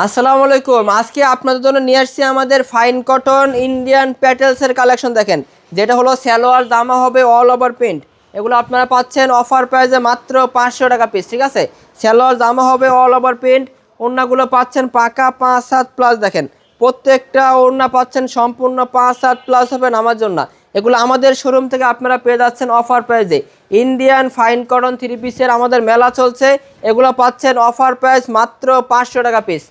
আসসালামু আলাইকুম। আজকে আপনাদের জন্য নিয়ে আসছি আমাদের ফাইন কটন ইন্ডিয়ান প্যাটেলসের কালেকশন দেখেন। যেটা হলো স্যালোয়ার জামা হবে অল ওভার প্রিন্ট এগুলো আপনারা পাচ্ছেন অফার প্রাইসে মাত্র পাঁচশো টাকা পিস ঠিক আছে? সালোয়ার, জামা হবে অল ওভার প্রিন্ট ওড়নাগুলো পাচ্ছেন পাকা পাঁচ সাত প্লাস দেখেন। প্রত্যেকটা ওড়না পাচ্ছেন সম্পূর্ণ পাঁচ সাত প্লাস হবে আমার জন্য। এগুলো আমাদের শোরুম থেকে আপনারা পেয়ে যাচ্ছেন অফার প্রাইসে ইন্ডিয়ান ফাইন কটন থ্রি পিসের আমাদের মেলা চলছে। এগুলো পাচ্ছেন অফার প্রাইস মাত্র পাঁচশো টাকা পিস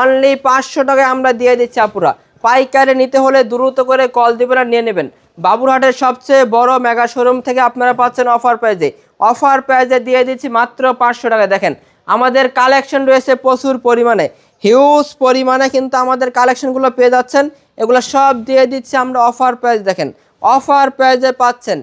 অনলি পাঁচশো টাকায় আমরা দিয়ে দিচ্ছি আপুরা। পাইকারে নিতে হলে দ্রুত করে কল দিবেন নিয়ে নেবেন। বাবুরহাটের সবচেয়ে বড় মেগা শোরুম থেকে আপনারা পাচ্ছেন অফার প্রাইজে অফার প্রাইজে দিয়ে দিচ্ছি মাত্র পাঁচশো টাকায়। দেখেন, আমাদের কালেকশন রয়েছে প্রচুর পরিমাণে। হিউজ পরিমাণে কিন্তু আমাদের কালেকশনগুলো পেয়ে যাচ্ছেন। এগুলো সব দিয়ে দিচ্ছি আমরা অফার প্রাইস দেখেন অফার প্রাইজে পাচ্ছেন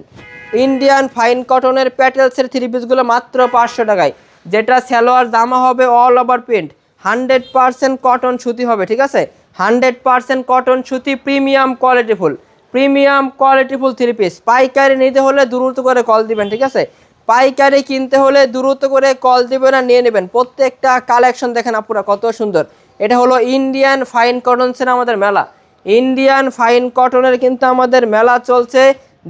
ইন্ডিয়ান ফাইন কটনের প্যাটেলসের থ্রি পিসগুলো মাত্র পাঁচশো টাকায়। যেটা সালোয়ার জামা হবে all over print hundred percent cotton সুতি হবে, ঠিক আছে? হান্ড্রেড পারসেন্ট কটন সুতি, premium qualityful premium qualityful three piece পাইকারি নিতে হলে দ্রুত করে কল দিবেন, ঠিক আছে? পাইকারি কিনতে হলে দ্রুত করে কল দিবেন আর নিয়ে নেবেন। প্রত্যেকটা কালেকশন দেখেন আপুরা, কত সুন্দর। এটা হলো ইন্ডিয়ান ফাইন কটনসের আমাদের মেলা। ইন্ডিয়ান ফাইন কটনের কিন্তু আমাদের মেলা চলছে।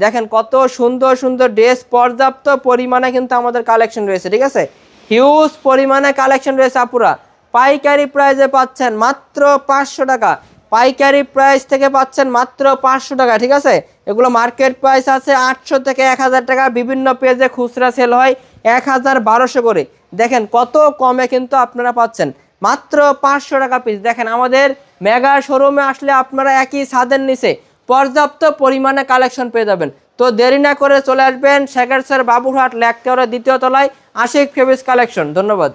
দেখেন কত সুন্দর সুন্দর ড্রেস পর্যাপ্ত পরিমাণে কিন্তু আমাদের কালেকশন রয়েছে, ঠিক আছে? হিউজ পরিমাণে কালেকশন রয়েছে আপুরা। পাইকারি প্রাইসে পাচ্ছেন মাত্র পাঁচশো টাকা। পাইকারি প্রাইস থেকে পাচ্ছেন মাত্র পাঁচশো টাকা, ঠিক আছে? এগুলো মার্কেট প্রাইস আছে আটশো থেকে এক হাজার টাকা। বিভিন্ন পেজে খুচরা সেল হয় এক হাজার বারোশো করে। দেখেন কত কমে কিন্তু আপনারা পাচ্ছেন। মাত্র পাঁচশো টাকা পিস দেখেন আমাদের মেগা শোরুমে আসলে আপনারা একই ছাদের নিচে পর্যাপ্ত পরিমাণে কালেকশন পেয়ে যাবেন। তো দেরি না করে চলে আসবেন শেখার স্যার বাবুরহাট ল্যাকটাওয়ারের দ্বিতীয় তলায় আশিক ফেবিস কালেকশন ধন্যবাদ।